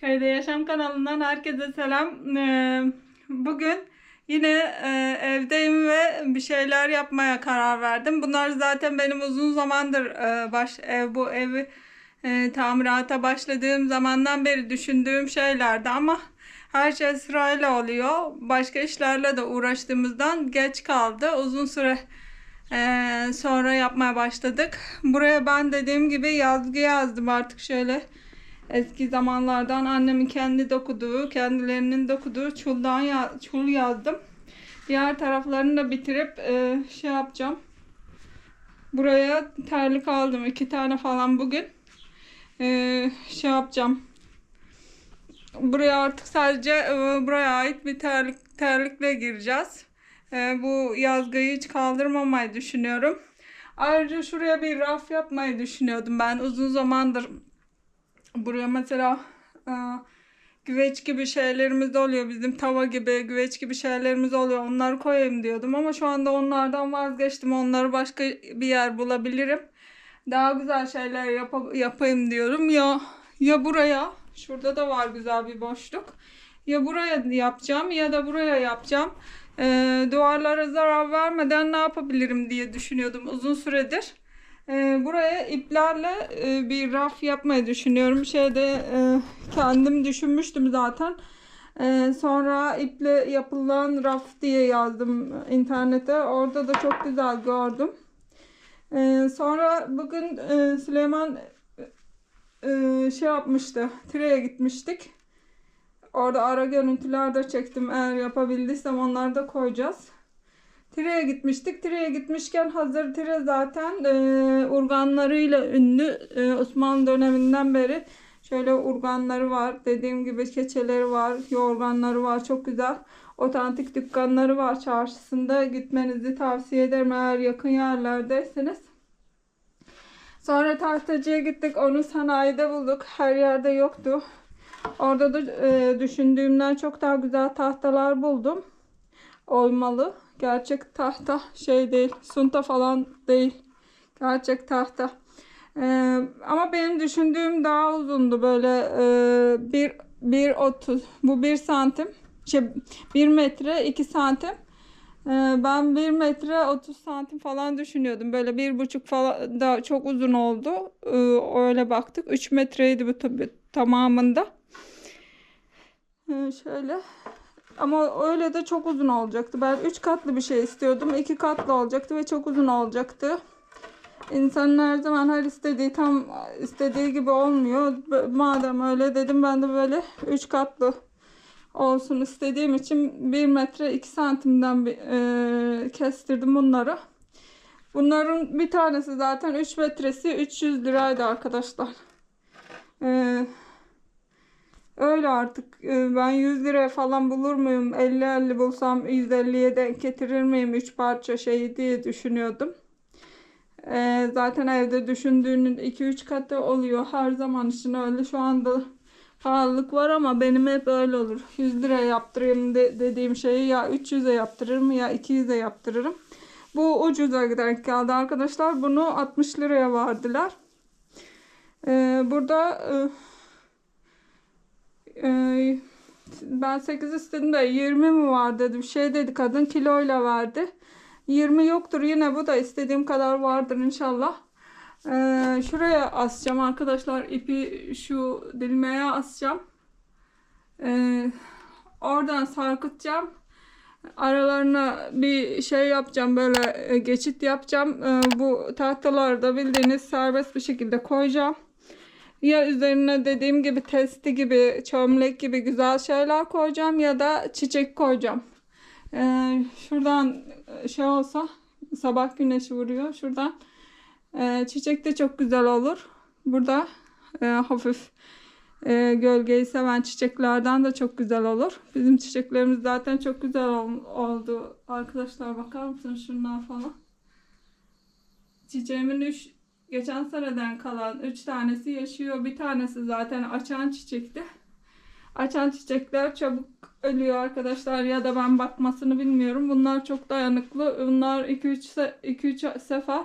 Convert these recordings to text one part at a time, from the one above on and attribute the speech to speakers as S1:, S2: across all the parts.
S1: Köyde Yaşam kanalından herkese selam. Ee, Bugün yine e, evdeyim ve bir şeyler yapmaya karar verdim. Bunlar zaten benim uzun zamandır e, baş ev bu evi e, tamirata başladığım zamandan beri düşündüğüm şeylerdi ama her şey sırayla oluyor. Başka işlerle de uğraştığımızdan geç kaldı. Uzun süre e, sonra yapmaya başladık. Buraya ben dediğim gibi yazgı yazdım artık şöyle eski zamanlardan annemin kendi dokuduğu, kendilerinin dokuduğu çuldan ya, çul yazdım. Diğer taraflarını da bitirip e, şey yapacağım. Buraya terlik aldım. iki tane falan bugün. E, şey yapacağım. Buraya artık sadece e, buraya ait bir terlik terlikle gireceğiz. E, bu yazgıyı hiç kaldırmamayı düşünüyorum. Ayrıca şuraya bir raf yapmayı düşünüyordum ben uzun zamandır Buraya mesela e, güveç gibi şeylerimiz oluyor. Bizim tava gibi, güveç gibi şeylerimiz oluyor. Onları koyayım diyordum ama şu anda onlardan vazgeçtim. Onları başka bir yer bulabilirim. Daha güzel şeyler yap- yapayım diyorum. Ya ya buraya, şurada da var güzel bir boşluk. Ya buraya yapacağım ya da buraya yapacağım. E, duvarlara zarar vermeden ne yapabilirim diye düşünüyordum uzun süredir. Ee, buraya iplerle e, bir raf yapmayı düşünüyorum. Şeyde e, kendim düşünmüştüm zaten. Ee, sonra iple yapılan raf diye yazdım internete. Orada da çok güzel gördüm. Ee, sonra bugün e, Süleyman şey yapmıştı. Tire'ye gitmiştik. Orada ara görüntüler de çektim. Eğer yapabildiysem onları da koyacağız. Tire'ye gitmiştik. Tire'ye gitmişken hazır Tire zaten e, urganlarıyla ünlü. E, Osmanlı döneminden beri şöyle urganları var. Dediğim gibi keçeleri var, yorganları var. Çok güzel. Otantik dükkanları var çarşısında. Gitmenizi tavsiye ederim eğer yakın yerlerdeyseniz. Sonra tahtacıya gittik. Onu sanayide bulduk. Her yerde yoktu. Orada da e, düşündüğümden çok daha güzel tahtalar buldum. Oymalı. Gerçek tahta şey değil. Sunta falan değil. Gerçek tahta. Ee, ama benim düşündüğüm daha uzundu. Böyle e, bir, bir otuz. Bu bir santim. Şey, bir metre iki santim. Ee, ben bir metre 30 santim falan düşünüyordum. Böyle bir buçuk falan da çok uzun oldu. Ee, öyle baktık. 3 metreydi bu tabi tamamında. Ee, şöyle. Ama öyle de çok uzun olacaktı. Ben 3 katlı bir şey istiyordum. 2 katlı olacaktı ve çok uzun olacaktı. İnsanın her zaman her istediği tam istediği gibi olmuyor. Madem öyle dedim ben de böyle 3 katlı olsun istediğim için 1 metre 2 santimden bir, e, kestirdim bunları. Bunların bir tanesi zaten 3 metresi 300 liraydı arkadaşlar. Eee Öyle artık e, ben 100 lira falan bulur muyum? 50-50 bulsam 150'ye denk getirir miyim 3 parça şeyi diye düşünüyordum. Ee, zaten evde düşündüğünün 2-3 katı oluyor. Her zaman için öyle. Şu anda pahalılık var ama benim hep öyle olur. 100 lira yaptırayım de, dediğim şeyi ya 300'e yaptırırım ya 200'e yaptırırım. Bu ucuza denk geldi arkadaşlar. Bunu 60 liraya verdiler. Ee, burada... E, ben 8 istedim de 20 mi var dedi. Bir şey dedi kadın kiloyla verdi. 20 yoktur yine bu da istediğim kadar vardır inşallah. Ee, şuraya asacağım arkadaşlar ipi şu dilmeye asacağım. Ee, oradan sarkıtacağım. Aralarına bir şey yapacağım böyle e, geçit yapacağım. Ee, bu tahtaları da bildiğiniz serbest bir şekilde koyacağım. Ya üzerine dediğim gibi testi gibi, çömlek gibi güzel şeyler koyacağım ya da çiçek koyacağım. Ee, şuradan e, şey olsa sabah güneşi vuruyor. Şuradan e, çiçek de çok güzel olur. Burada e, hafif e, gölgeyi seven çiçeklerden de çok güzel olur. Bizim çiçeklerimiz zaten çok güzel ol, oldu. Arkadaşlar bakar mısınız şunlar falan. Çiçeğimin üç, Geçen seneden kalan 3 tanesi yaşıyor. Bir tanesi zaten açan çiçekti. Açan çiçekler çabuk ölüyor arkadaşlar ya da ben bakmasını bilmiyorum. Bunlar çok dayanıklı. Bunlar 2-3 2-3 sefer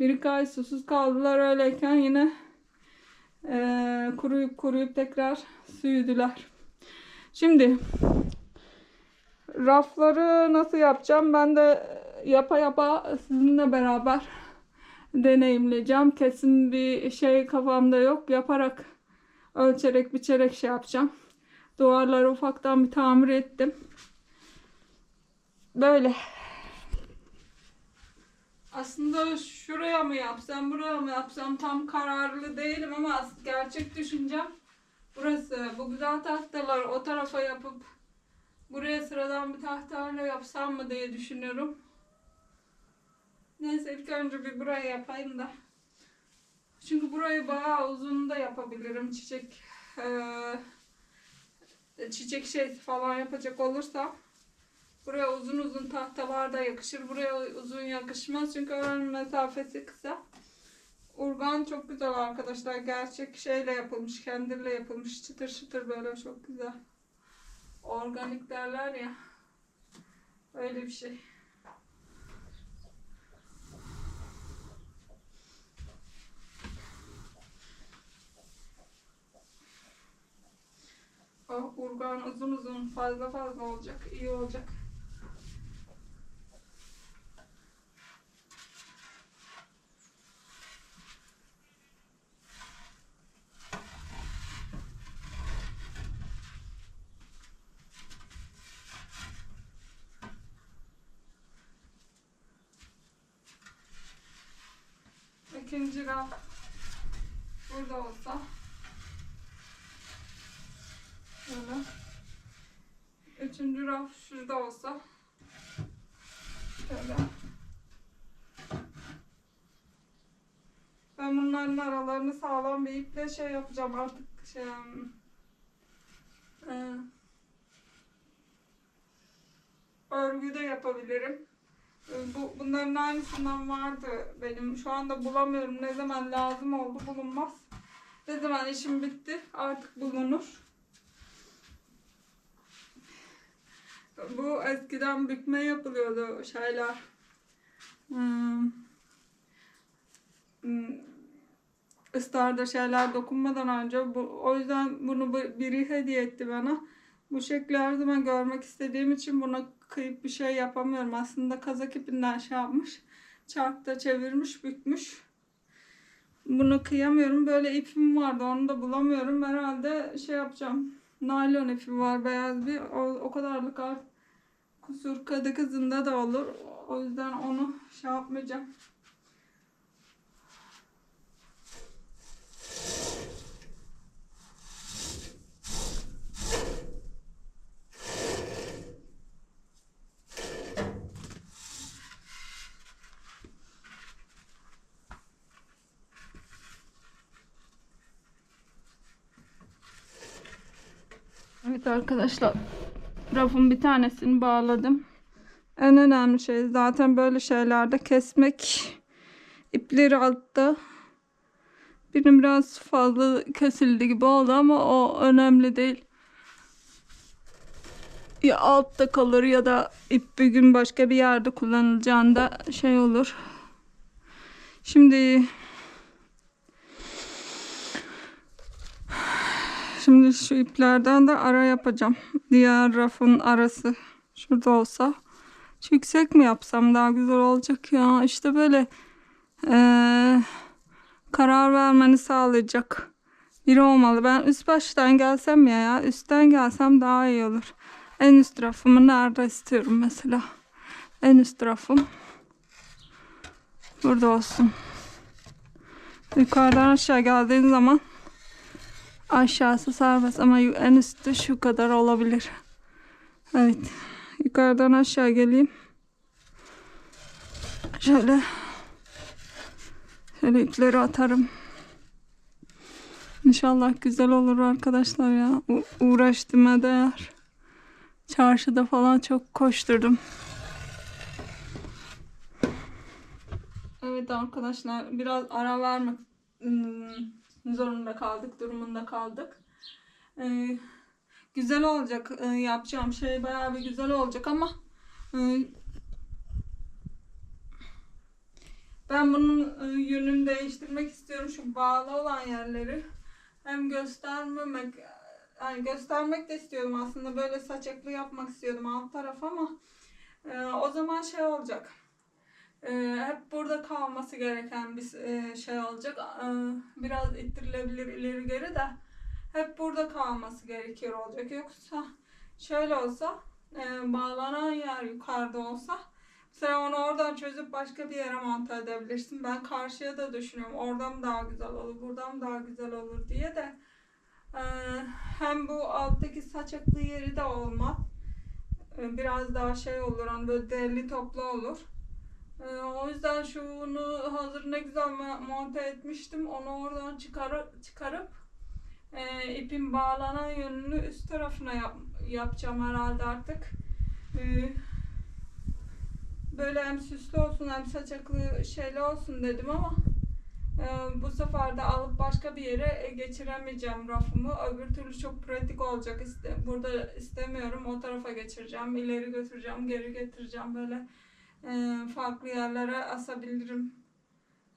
S1: bir iki ay susuz kaldılar öyleyken yine Ee, kuruyup kuruyup tekrar sürdüler. Şimdi rafları nasıl yapacağım? Ben de yapa yapa sizinle beraber deneyimleyeceğim. Kesin bir şey kafamda yok. Yaparak ölçerek biçerek şey yapacağım. Duvarları ufaktan bir tamir ettim. Böyle. Aslında şuraya mı yapsam, buraya mı yapsam tam kararlı değilim ama gerçek düşüncem burası. Bu güzel tahtaları o tarafa yapıp buraya sıradan bir tahtayla yapsam mı diye düşünüyorum. Neyse ilk önce bir burayı yapayım da. Çünkü burayı bayağı uzun da yapabilirim. Çiçek eee, çiçek şey falan yapacak olursam. Buraya uzun uzun tahtalar da yakışır. Buraya uzun yakışmaz çünkü oranın mesafesi kısa. Urgan çok güzel arkadaşlar. Gerçek şeyle yapılmış, kendirle yapılmış. Çıtır çıtır böyle çok güzel. Organik derler ya. Öyle bir şey. Urgan uzun uzun fazla fazla olacak. iyi olacak. İkinci raf burada olsa Şöyle. Üçüncü raf şurada olsa. Şöyle. Ben bunların aralarını sağlam bir iple şey yapacağım artık şey e, örgü de yapabilirim. E, Bu, bunların aynısından vardı benim. Şu anda bulamıyorum. Ne zaman lazım oldu bulunmaz. Ne zaman işim bitti artık bulunur. Bu eskiden bükme yapılıyordu şeyler. Hmm. Hmm. Şeyler dokunmadan önce bu, o yüzden bunu bu- biri hediye etti bana. Bu şekli her zaman görmek istediğim için buna kıyıp bir şey yapamıyorum. Aslında kazak ipinden şey yapmış. Çarkta çevirmiş, bükmüş. Bunu kıyamıyorum. Böyle ipim vardı. Onu da bulamıyorum. Herhalde şey yapacağım. Naylon ipi var beyaz bir. O, o kadarlık artık kusur kadı kızında da olur. O yüzden onu şey yapmayacağım. Evet arkadaşlar rafın bir tanesini bağladım. En önemli şey zaten böyle şeylerde kesmek ipleri altta. Benim biraz fazla kesildi gibi oldu ama o önemli değil. Ya altta kalır ya da ip bir gün başka bir yerde kullanılacağında şey olur. Şimdi Şimdi şu iplerden de ara yapacağım. Diğer rafın arası şurada olsa. Yüksek mi yapsam daha güzel olacak ya. İşte böyle eee, karar vermeni sağlayacak biri olmalı. Ben üst baştan gelsem ya ya üstten gelsem daha iyi olur. En üst rafımı nerede istiyorum mesela. En üst rafım burada olsun. Yukarıdan aşağı geldiğin zaman Aşağısı serbest ama en üstte şu kadar olabilir. Evet. Yukarıdan aşağı geleyim. Şöyle. Şöyle ipleri atarım. İnşallah güzel olur arkadaşlar ya. U- uğraştığıma değer. Çarşıda falan çok koşturdum. Evet arkadaşlar biraz ara vermek ım, zorunda kaldık, durumunda kaldık. Ee, güzel olacak ee, yapacağım şey bayağı bir güzel olacak ama e, ben bunun e, yönünü değiştirmek istiyorum şu bağlı olan yerleri. hem göstermemek yani göstermek de istiyordum aslında böyle saçaklı yapmak istiyordum alt taraf ama e, o zaman şey olacak. E, hep burada kalması gereken bir e, şey olacak. E, biraz ittirilebilir ileri geri de hep burada kalması gerekiyor olacak. Yoksa şöyle olsa e, bağlanan yer yukarıda olsa sen onu oradan çözüp başka bir yere monte edebilirsin. Ben karşıya da düşünüyorum. Oradan daha güzel olur, buradan daha güzel olur diye de e, hem bu alttaki saç aklı yeri de olmaz. Biraz daha şey olur, hani böyle derli toplu olur. E, o yüzden şunu hazır ne güzel mo- monte etmiştim. Onu oradan çıkarıp, çıkarıp e, ipin bağlanan yönünü üst tarafına yap- yapacağım herhalde artık. E, böyle hem süslü olsun hem saçaklı şeyli olsun dedim ama e, bu sefer de alıp başka bir yere e, geçiremeyeceğim rafımı. Öbür türlü çok pratik olacak. İste, burada istemiyorum. O tarafa geçireceğim. ileri götüreceğim. Geri getireceğim. Böyle farklı yerlere asabilirim.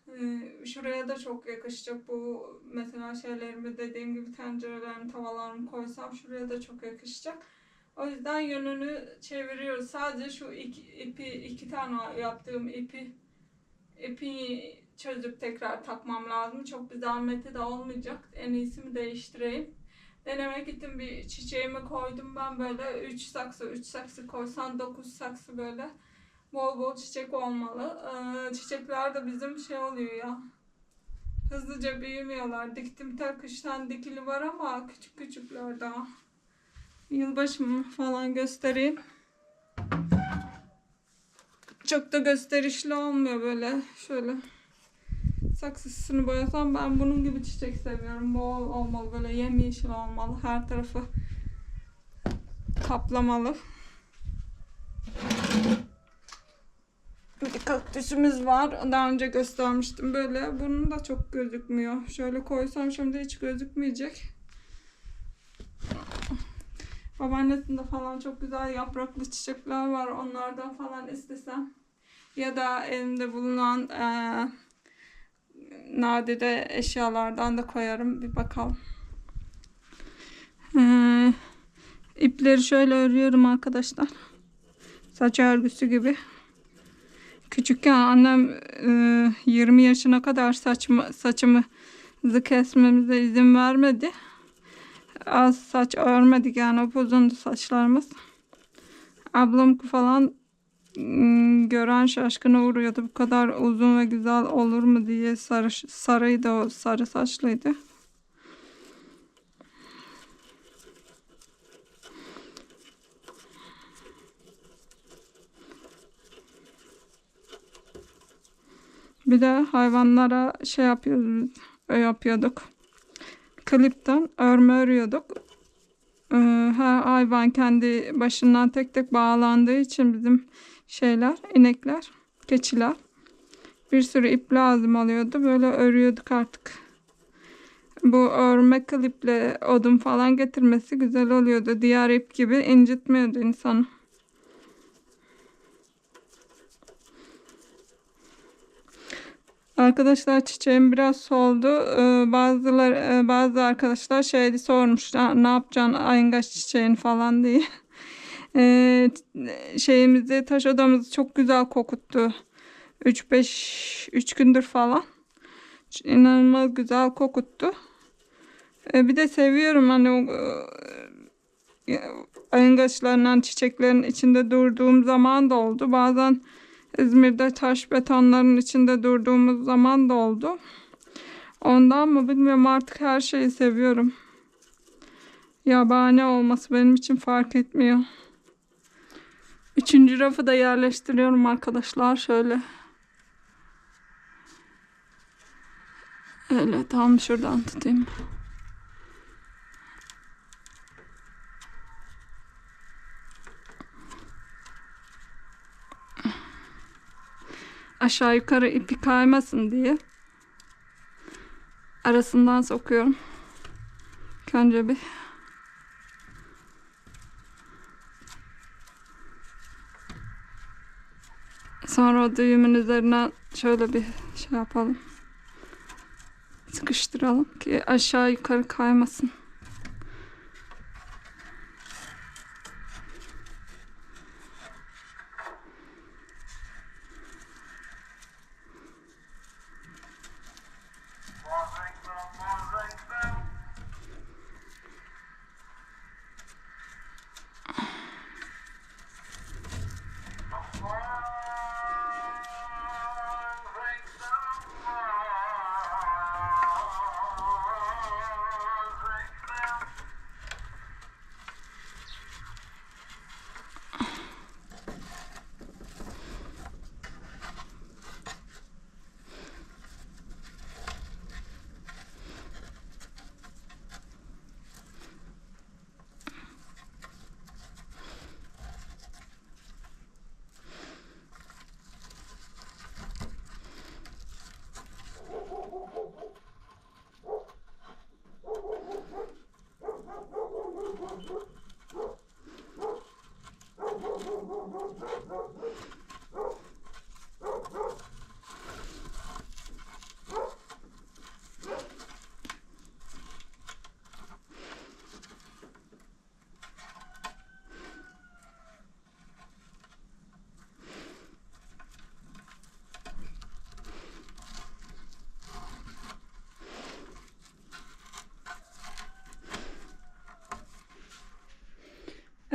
S1: E, şuraya da çok yakışacak. Bu mesela şeylerimi dediğim gibi tencerelerimi, tavalarımı koysam şuraya da çok yakışacak. O yüzden yönünü çeviriyoruz. Sadece şu iki, ipi, iki tane yaptığım ipi ipi çözüp tekrar takmam lazım. Çok bir zahmeti de olmayacak. En iyisi mi değiştireyim. Denemek için bir çiçeğimi koydum ben böyle 3 saksı 3 saksı koysan 9 saksı böyle bol bol çiçek olmalı. Ee, çiçekler de bizim şey oluyor ya. Hızlıca büyümüyorlar. Diktim tek kıştan dikili var ama küçük küçükler daha. Yılbaşı falan göstereyim. Çok da gösterişli olmuyor böyle. Şöyle saksısını boyasam ben bunun gibi çiçek seviyorum. Bol olmalı böyle yemyeşil olmalı. Her tarafı kaplamalı. Bir kaktüsümüz var. Daha önce göstermiştim böyle. Bunun da çok gözükmüyor. Şöyle koysam şimdi hiç gözükmeyecek. Babaannesinde falan çok güzel yapraklı çiçekler var. Onlardan falan istesem. Ya da elimde bulunan eee nadide eşyalardan da koyarım. Bir bakalım. Ee, ipleri şöyle örüyorum arkadaşlar. Saç örgüsü gibi. Küçükken annem e, 20 yaşına kadar saçımı, saçımı kesmemize izin vermedi. Az saç örmedik yani upuzundu saçlarımız. Ablam falan gören şaşkına uğruyordu. Bu kadar uzun ve güzel olur mu diye sarı, sarıydı o sarı saçlıydı. Bir de hayvanlara şey yapıyoruz yapıyorduk. Klipten örme örüyorduk. Ee, her hayvan kendi başından tek tek bağlandığı için bizim şeyler, inekler, keçiler bir sürü ip lazım oluyordu. Böyle örüyorduk artık. Bu örme kliple odun falan getirmesi güzel oluyordu. Diğer ip gibi incitmiyordu insanı. Arkadaşlar çiçeğim biraz soldu. Ee, bazılar e, bazı arkadaşlar şeydi sormuşlar ne yapacaksın ayıngaç çiçeğin falan diye. Ee, şeyimizi taş odamızı çok güzel kokuttu. 3-5 3 gündür falan. İnanılmaz güzel kokuttu. Ee, bir de seviyorum hani o e, ayıngaçlarından çiçeklerin içinde durduğum zaman da oldu. Bazen İzmir'de taş betonların içinde durduğumuz zaman da oldu. Ondan mı bilmiyorum artık her şeyi seviyorum. Yabani olması benim için fark etmiyor. Üçüncü rafı da yerleştiriyorum arkadaşlar şöyle. Öyle tam şuradan tutayım. Aşağı yukarı ipi kaymasın diye arasından sokuyorum. Önce bir sonra o düğümün üzerine şöyle bir şey yapalım. sıkıştıralım ki aşağı yukarı kaymasın.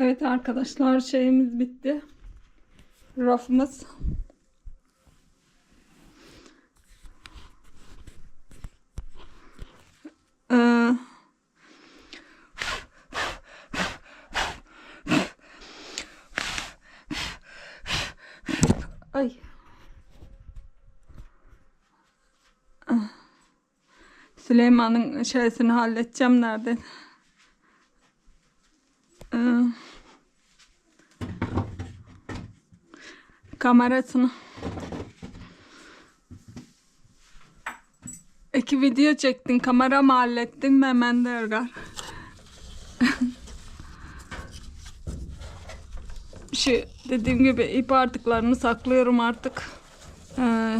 S1: Evet arkadaşlar şeyimiz bitti. Rafımız. Ee, Ay. Süleyman'ın şeysini halledeceğim nerede? Ee, kamerasını. İki video çektin. Kamera mı hallettin? Hemen de Ergar. Şu dediğim gibi ip artıklarını saklıyorum artık. Ee,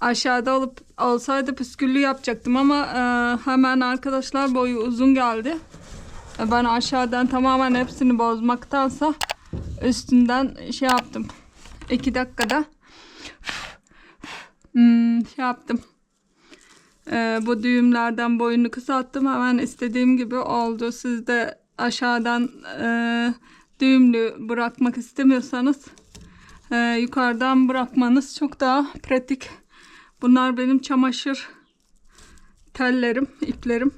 S1: aşağıda olup olsaydı püsküllü yapacaktım ama e, hemen arkadaşlar boyu uzun geldi. Ben aşağıdan tamamen hepsini bozmaktansa üstünden şey yaptım. İki dakikada hmm, şey yaptım. E, bu düğümlerden boyunu kısalttım. Hemen istediğim gibi oldu. Siz de aşağıdan e, düğümlü bırakmak istemiyorsanız e, yukarıdan bırakmanız çok daha pratik. Bunlar benim çamaşır tellerim, iplerim.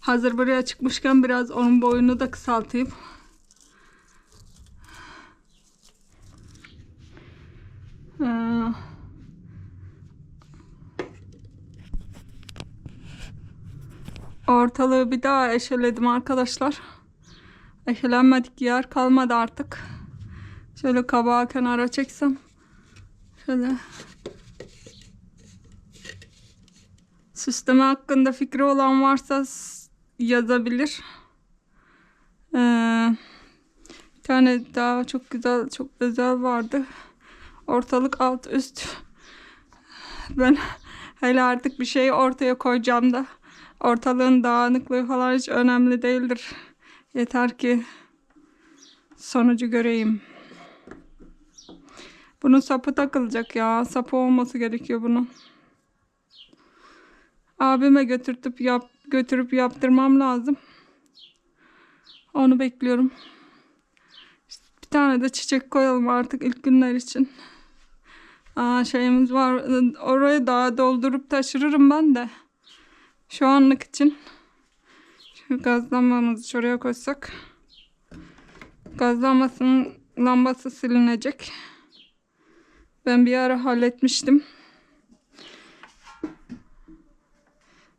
S1: Hazır buraya çıkmışken biraz onun boyunu da kısaltayım. Ortalığı bir daha eşeledim arkadaşlar. Eşelenmedik yer kalmadı artık. Şöyle kabağı kenara çeksem. Şöyle. Süsleme hakkında fikri olan varsa yazabilir. Ee, bir tane daha çok güzel, çok özel vardı. Ortalık alt üst. Ben hele artık bir şeyi ortaya koyacağım da ortalığın dağınıklığı falan hiç önemli değildir. Yeter ki sonucu göreyim. Bunun sapı takılacak ya. Sapı olması gerekiyor bunun. Abime götürtüp yap götürüp yaptırmam lazım. Onu bekliyorum. Bir tane de çiçek koyalım artık ilk günler için. Aa, şeyimiz var. Oraya daha doldurup taşırırım ben de. Şu anlık için. Şu gaz lambamızı şuraya koysak. Gaz lambasının lambası silinecek. Ben bir ara halletmiştim.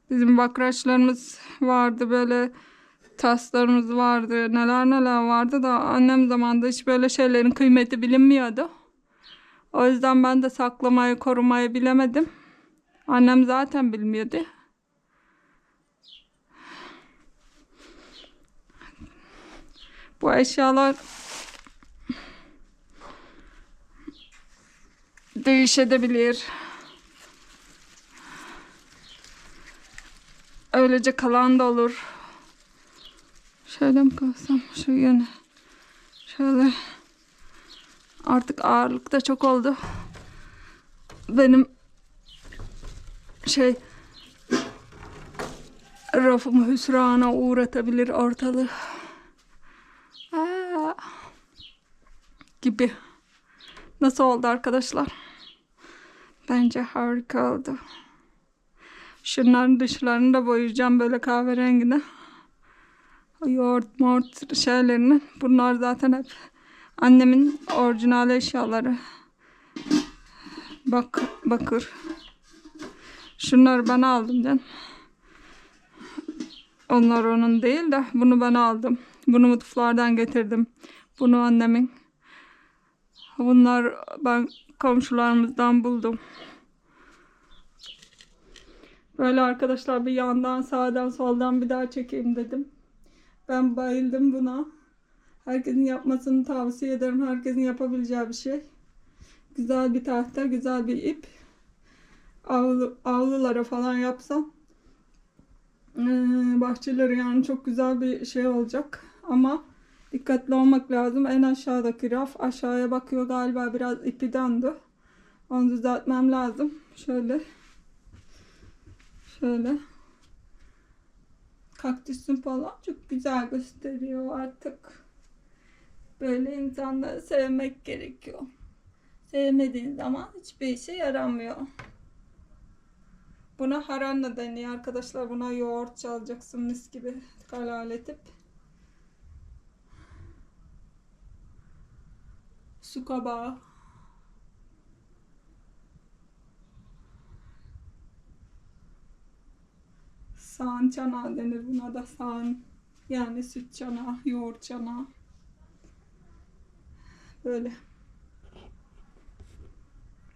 S1: Bizim bakraçlarımız vardı böyle taslarımız vardı neler neler vardı da annem zamanında hiç böyle şeylerin kıymeti bilinmiyordu. O yüzden ben de saklamayı korumayı bilemedim. Annem zaten bilmiyordu. Bu eşyalar değişebilir. Böylece kalan da olur. Şöyle mi koysam şu yöne. Şöyle. Artık ağırlık da çok oldu. Benim şey rafımı hüsrana uğratabilir ortalığı. Aa, gibi. Nasıl oldu arkadaşlar? Bence harika oldu. Şunların dışlarını da boyayacağım böyle kahverengine. Yoğurt mort şeylerini. Bunlar zaten hep annemin orijinal eşyaları. Bak bakır. Şunları ben aldım canım. Onlar onun değil de bunu ben aldım. Bunu mutfaklardan getirdim. Bunu annemin. Bunlar ben komşularımızdan buldum. Böyle arkadaşlar bir yandan sağdan soldan bir daha çekeyim dedim. Ben bayıldım buna. Herkesin yapmasını tavsiye ederim. Herkesin yapabileceği bir şey. Güzel bir tahta, güzel bir ip. Avlu, avlulara falan yapsam bahçeleri yani çok güzel bir şey olacak. Ama dikkatli olmak lazım. En aşağıdaki raf aşağıya bakıyor galiba biraz ipi döndü. Onu düzeltmem lazım. Şöyle. Şöyle. Kaktüsün falan çok güzel gösteriyor artık. Böyle insanları sevmek gerekiyor. Sevmediğin zaman hiçbir işe yaramıyor. Buna haranla deniyor arkadaşlar. Buna yoğurt çalacaksın mis gibi kalaletip. Su kabağı. Sağan çanağı denir buna da sağan. Yani süt çanağı, yoğurt çanağı. Böyle.